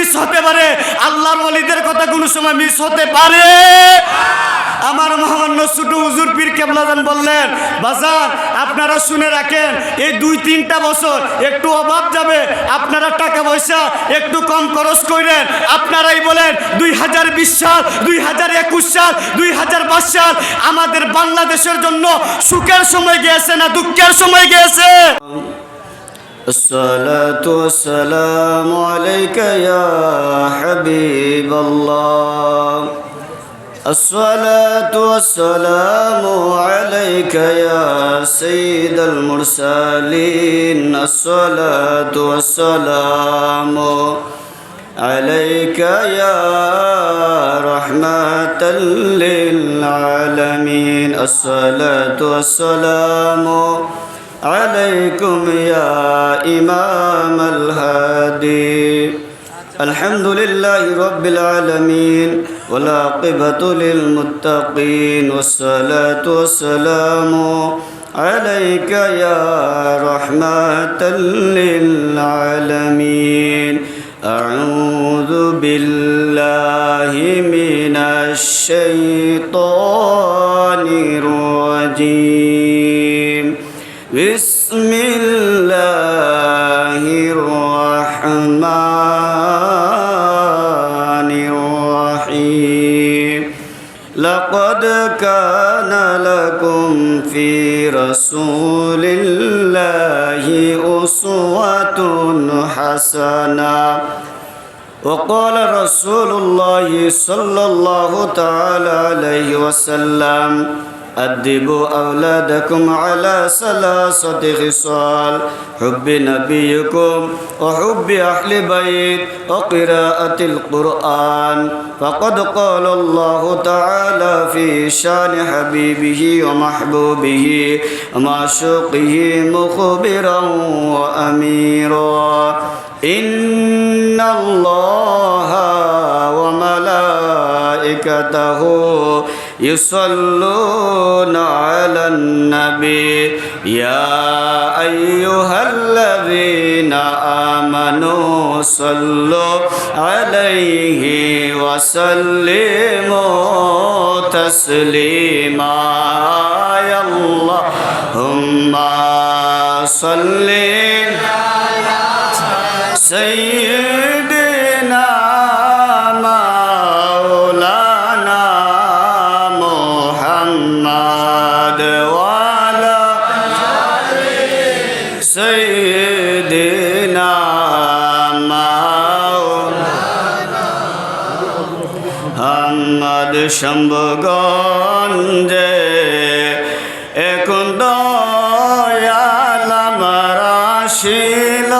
Miss হতে পারে। আল্লাহর ওলিদের কথা কোনো সময় মিস হতে পারে। আমার মহামান্য ছোট হুজুর পীর কেবলাজান বললেন বাজার আপনারা শুনে রাখেন, এই দুই তিনটা বছর একটু অভাব যাবে, আপনারা টাকা পয়সা একটু কম খরচ করেন। আপনারাই বলেন, দুই হাজার বিশ সাল, দুই হাজার একুশ সাল, দুই হাজার বাইশ সাল, আমাদের বাংলাদেশের জন্য সুখের সময় গিয়েছে না দুঃখের সময় গিয়েছে? الصلاة والسلام عليك يا حبيب الله. الصلاة والسلام عليك يا سيد المرسلين. الصلاة والسلام عليك يا رحمة للعالمين. الصلاة والسلام عليكم يا إمام الهادي. الحمد لله رب العالمين والعاقبة للمتقين والصلاة والسلام عليك يا رحمة للعالمين. أعوذ بالله من الشيطان الرجيم. بسم الله الرحمن الرحيم. لقد كان لكم في رسول الله أسوة حسنة. وقال رسول الله صلى الله تعالى عليه وسلم أدبوا أولادكم على ثلاثة خصال حب نبيكم وحب أهل بيت وقراءة القرآن فقد قال الله تعالى في شان حبيبه ومحبوبه ومعشوقه مخبرا وأميرا إن الله وملائكته يصلون على النبي. يا أيها الذين آمنوا صلوا عليه وسلموا تسليما. يا اللهم صل سيدنا محمد وعلى سيدنا مولانا محمد শম্ভগঞ্জে এখন দয়াল আমার আসিল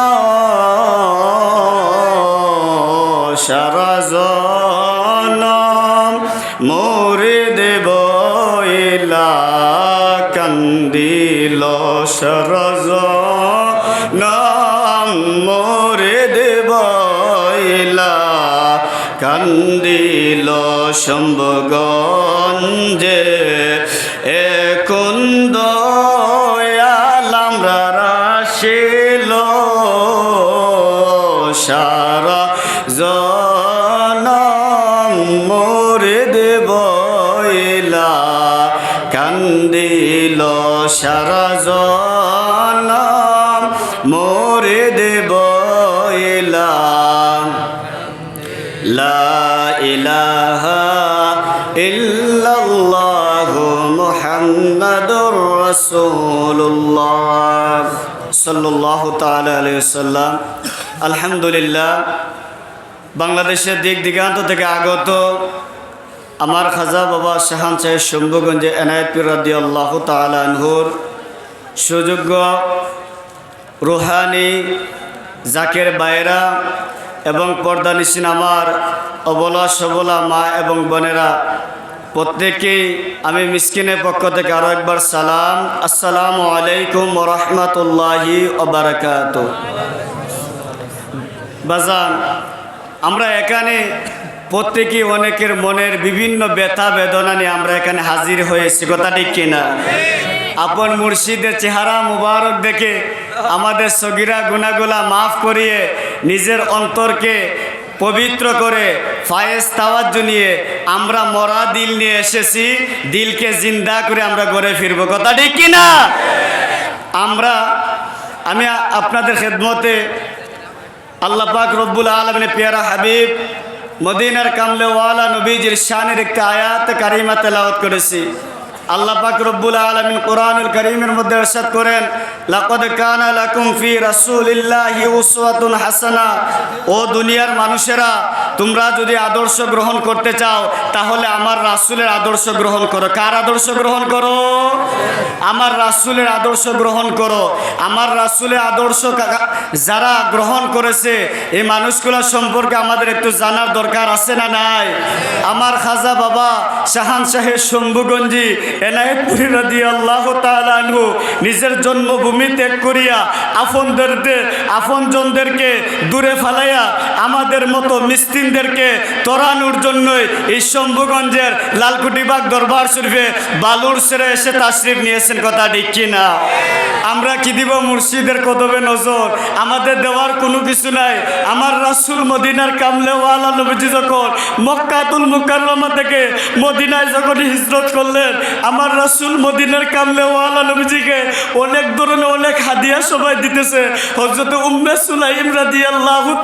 শম্ভগঞ্জে এখন দয়াল তাআলা আলাইহি সাল্লাম আলহামদুলিল্লাহ, বাংলাদেশের দিক দিগান্ত থেকে আগত আমার খাজা বাবা শাহান সাহেব শম্ভুগঞ্জে এনায়তপুর রাদি আল্লাহ তালানহুর সুযোগ্য রুহানি জাকের বাইরা এবং পর্দা নিশিন আমার অবলা সবলা মা এবং বোনেরা প্রত্যেকেই আমি মিসকিনের পক্ষ থেকে আরও একবার সালাম। আসসালামু আলাইকুম রহমতুল্লাহি বাজান, আমরা এখানে প্রত্যেকেই অনেকের মনের বিভিন্ন ব্যথা বেদনা নিয়ে আমরা এখানে হাজির হয়েছি, কথা ঠিক কিনা? আপন মুর্শিদের চেহারা মুবারক দেখে আমাদের সগিরা গুনাগুলা মাফ করিয়ে নিজের অন্তরকে পবিত্র করে ফায়েজ তাওয়াজ্জ নিয়ে আমরা মরা দিল নিয়ে এসেছি, দিলকে জিন্দা করে আমরা ঘরে ফিরবো। কথা ঠিক কিনা আমরা, আমি আপনাদের খেদমতে আল্লাহ পাক রব্বুল আলমিনের পেয়ারা হাবিব, মদিনার কামলে ওয়ালা নবীজির শানের একটা আয়াত কারিমা তেলাওয়াত করেছি। আল্লাহ পাক রব্বুল আলমিন কোরআনুল করিমের মধ্যে এরশাদ করেন, লাকদ কানা লাকুম ফি রাসূলিল্লাহি উসওয়াতুন হাসানা। ও দুনিয়ার মানুষেরা, তোমরা যদি আদর্শ গ্রহণ করতে চাও, তাহলে আমার রাসূলের আদর্শ গ্রহণ করো। কার আদর্শ গ্রহণ করো? আমার রাসূলের আদর্শ গ্রহণ করো। আমার রাসূলের আদর্শ যারা গ্রহণ করেছে, এই মানুষগুলোর সম্পর্কে আমাদের একটু জানার দরকার আছে না নাই? আমার খাজা বাবা শাহান শাহের শম্ভুগঞ্জি এনায়েতপুরি রাদি আল্লাহ তালু নিজের জন্মভূমি ত্যাগ করিয়া আপনদেরকে, আপনজনদেরকে দূরে ফালাইয়া আমাদের মতো মিস্তিনদেরকে তরানোর জন্যই এই শম্ভুগঞ্জের লালকুটিবাগ দরবার শরীফে বালুর সেরে এসে তাশরিফ নিয়েছেন কথা ঠিক কিনা? আমরা কি দিব মুর্শিদের কদবে নজর? আমাদের দেওয়ার কোনো কিছু নাই। আমার রাসুল মদিনার কামলেওয়ালা নবীজি যখন মক্কাতুল মুকাররমা থেকে মদিনায় যখন হিজরত করলেন আমার রাসুল মদিনার কামলেওয়ালা নবীজিকে অনেক ধরনের অনেক হাদিয়া সবাই দিতেছে। হজরত উম্মে সুলাইম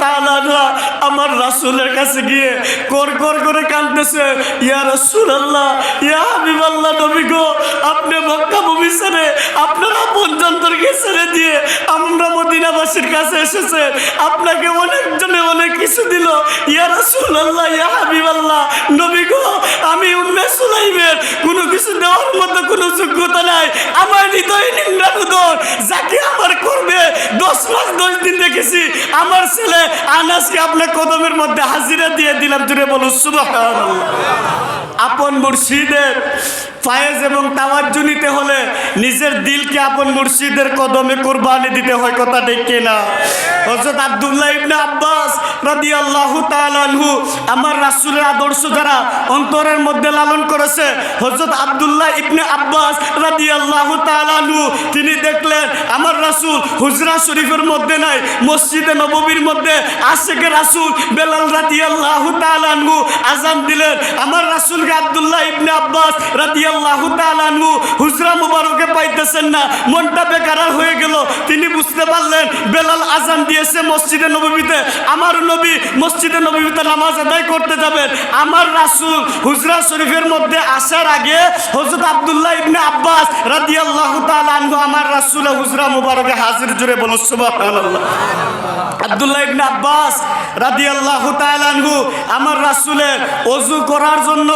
তাআলা আনহা আমার রাসূলের কাছে গিয়ে কর কর করে কাঁদতেছে, ইয়া রাসূলুল্লাহ, ইয়া হাবিবাল্লাহ নবী গো, আপনি মক্কা ভূমি ছেড়ে আপনার আপনজনদেরকে ছেড়ে দিয়ে আমরা মদিনাবাসীর কাছে এসেছে। আপনাকে অনেকজনে অনেক কিছু দিল। ইয়া রাসূলুল্লাহ, ইয়া হাবিবাল্লাহ নবী গো, আমি উম্মে সুলাইমের কোনো কিছু দেওয়ার মতো কোনো যোগ্যতা নাই। আমার হৃদয় নিন্দানুদর যাকে আমার করবে দশ মাস, দশ দিন দেখেছি আমার ছেলে আনাসকে আপনার কদমের মধ্যে হাজিরা দিয়ে দিলাম। জুড়ে বলো সুবহানাল্লাহ। আপন মুর্শিদের ফায়েজ এবং তাওয়াজ্জু নিতে হলে নিজের দিলকে আপন মুর্শিদের কদমে কোরবানি দিতে হয় কথা ঠিক কিনা? হযরত আব্দুল্লাহ ইবনে আব্বাস আনহু আমার আদর্শ যারা অন্তরের মধ্যে লালন করেছে ইবনে আব্বাস তিনি দেখলেন আমার রাসূল হুজরা শরীফের মধ্যে নাই, মসজিদে নববীর মধ্যে বেলাল রাদিয়াল্লাহু তাআলা আনহু আজান দিলেন। আমার রাসূলকে আব্দুল্লাহ ইবনে আব্বাস রাদিয়াল্লাহু তাআলা আনহু হুজরা মুবারকে পাইতেছেন না, মনটা বেকারার হয়ে গেল। তিনি বুঝতে পারলেন বেলাল আজান দিয়েছে মসজিদে নববীতে আমার নবী মসজিদে নববীতে নামাজ আদায় করতে যাবেন। আমার রাসূল হুজরা শরীফের মধ্যে আসার আগে হযরত আব্দুল্লাহ ইবনে আব্বাস তাআলা আনহু আমার রাসূল হুজরা মুবারকে হাজির জুড়ে বলো সুবহানাল্লাহ। আব্দুল্লাহ ইবনে আব্বাস আনহু আমার রাসূলের ওযু করার জন্য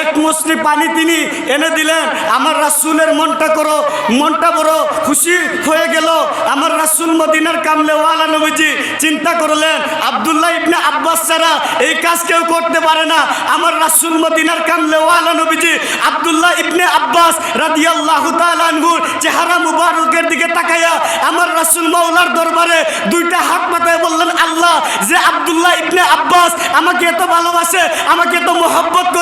এক মুষ্টি পানি তিনি এনে দিলেন। আমার রাসূলের মনটা করো, মনটা বড় খুশি হয়ে গেল। আমার রাসূল মদিনার কামলে ওয়ালা নবীজি চিন্তা করলেন, আব্দুল্লাহ ইবনে আব্বাস ছাড়া এই কাজ কেউ করতে পারে না। আমার রাসুল মদিনার কামলে ওয়ালা নবীজি আব্দুল্লাহ ইবনে আব্বাস রাদিয়াল্লাহু তাআলা চেহারা মুবারকের দিকে তাকায়া আমার রাসূল মাওলার দরবারে দুইটা হাত পাতায় বললেন, আল্লাহ, যে আবদুল্লাহ ইবনে আব্বাস আমাকে এত ভালোবাসে, আমাকে এত আমার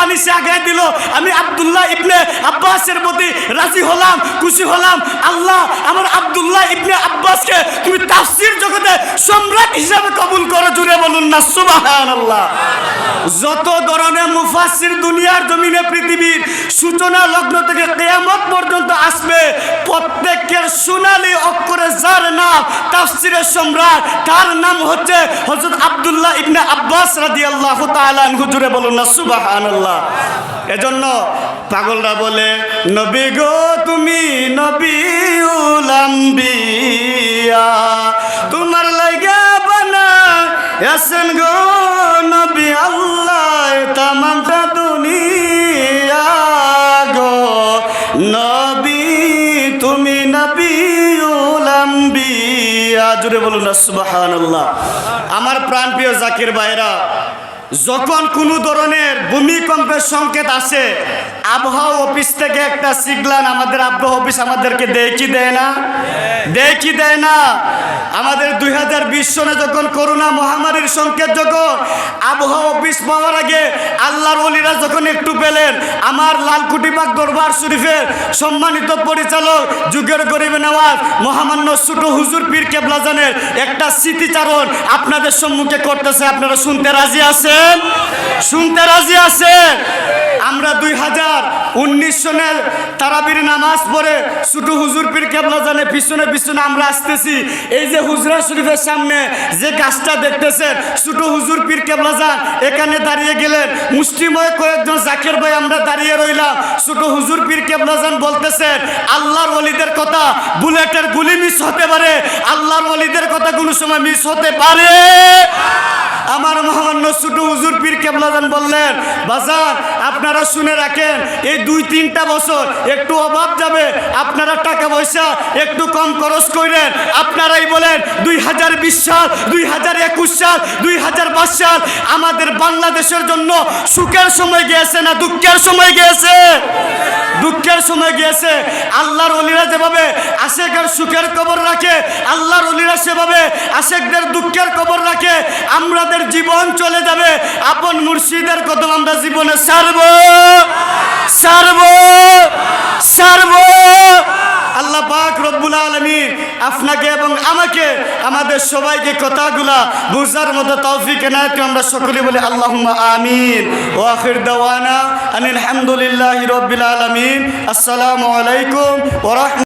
পানি সে আগায় দিল। আমি আব্দুল্লাহ ইবনে আব্বাসের প্রতি রাজি হলাম, খুশি হলাম। আল্লাহ আমার আব্দুল্লাহ ইবনে আব্বাসকে তুমি তাফসীর জগতে সম্রাট হিসাবে কবুল করো জুড়ে বলুন না, সুবহানাল্লাহ। যত ধরনের মুফাসির দুনিয়ার জমিনে পৃথিবীর সূচনা লগ্ন থেকে কেয়ামত পর্যন্ত আসবে প্রত্যেকের সোনালী অক্ষরে যার নাম তাফসিরের সম্রাট, তার নাম হচ্ছে হযরত আব্দুল্লাহ ইবনে আব্বাস রাদিয়াল্লাহু তাআলা আনহু। জুড়ে বলুন না, সুবহানাল্লাহ। এজন্য পাগলরা বলে, নবী গো তুমি নবীউল আম্বিয়া, তোমার লাগা বানা, এসেন গো নবী আল্লাহ, তামামটা দুনিয়া। জুড়ে বলুন আমার প্রাণ প্রাণপ্রিয় জাকির ভাইরা যখন কোনো ধরনের ভূমিকম্পের সংকেত আসে, আবহাওয়া অফিস থেকে একটা সিগলান আমাদের আবহাওয়া অফিস আমাদেরকে দেয় কি দেয় না? দেয় কি দেয় না? আমাদের দুই হাজার বিশ সনে যখন করোনা মহামারীর সংকেত যখন আবহাওয়া অফিস পাওয়ার আগে আল্লাহর অলিরা যখন একটু পেলেন, আমার লালকুটিবাগ দরবার শরীফের সম্মানিত পরিচালক যুগের গরিবে নেওয়াজ, মহামান্য ছোট হুজুর পীর কেবলাজানের একটা স্মৃতিচারণ আপনাদের সম্মুখে করতেছে, আপনারা শুনতে রাজি আছেন? শুনতে রাজি আছেন? আমরা দুই হাজার উনিশ সনের তারাবির নামাজ পড়ে ছোটো হুজুর পীর কেবলা জানে পিছনে পিছনে আমরা আসতেছি। এই যে হুজরা শরীফের সামনে যে গাছটা দেখতেছেন, ছোটো হুজুর পীর কেবলা যান এখানে দাঁড়িয়ে গেলেন। মুষ্টিময় কয়েকজন জাকের ভাই আমরা দাঁড়িয়ে রইলাম। ছোটো হুজুর পীর কেবলা যান বলতেছেন, আল্লাহর অলিদের কথা বুলেটের গুলি মিস হতে পারে। আল্লাহর অলিদের কথা কোনো সময় মিস হতে পারে। আমার মহামান্য ছোটো হুজুর পীর কেবলাজান বললেন বাজার আপনারা শুনে রাখেন, এই দুই তিনটা বছর একটু অভাব যাবে, আপনারা টাকা পয়সা একটু কম খরচ করেন বলেন, দুই হাজার বিশ সাল, দুই হাজার একুশ সাল, দুই হাজার বাইশ সাল, আমাদের বাংলাদেশের জন্য সুখের সময় গিয়েছে না দুঃখের সময় গিয়েছে? দুঃখের সময় গিয়েছে। আল্লাহর অলিরা যেভাবে আশেকের সুখের খবর রাখে, আল্লাহর অলিরা সেভাবে আশেকদের দুঃখের খবর রাখে, আমাদের জীবন চলে যাবে। আপন মুর্শিদের কদম আমরা জীবনে সারব। সারব। সারব। পাক রব্বুল আলমী আপনাকে এবং আমাকে, আমাদের সবাইকে কথাগুলা বুঝার মতো তৌফিক এনায়ত আমরা সকলে বলি আল্লাহ আমিন। ও আখির দাওয়ানা আনিল হামদুলিল্লাহ রব্বিল আলমিন। আসসালামু আলাইকুম ওরহম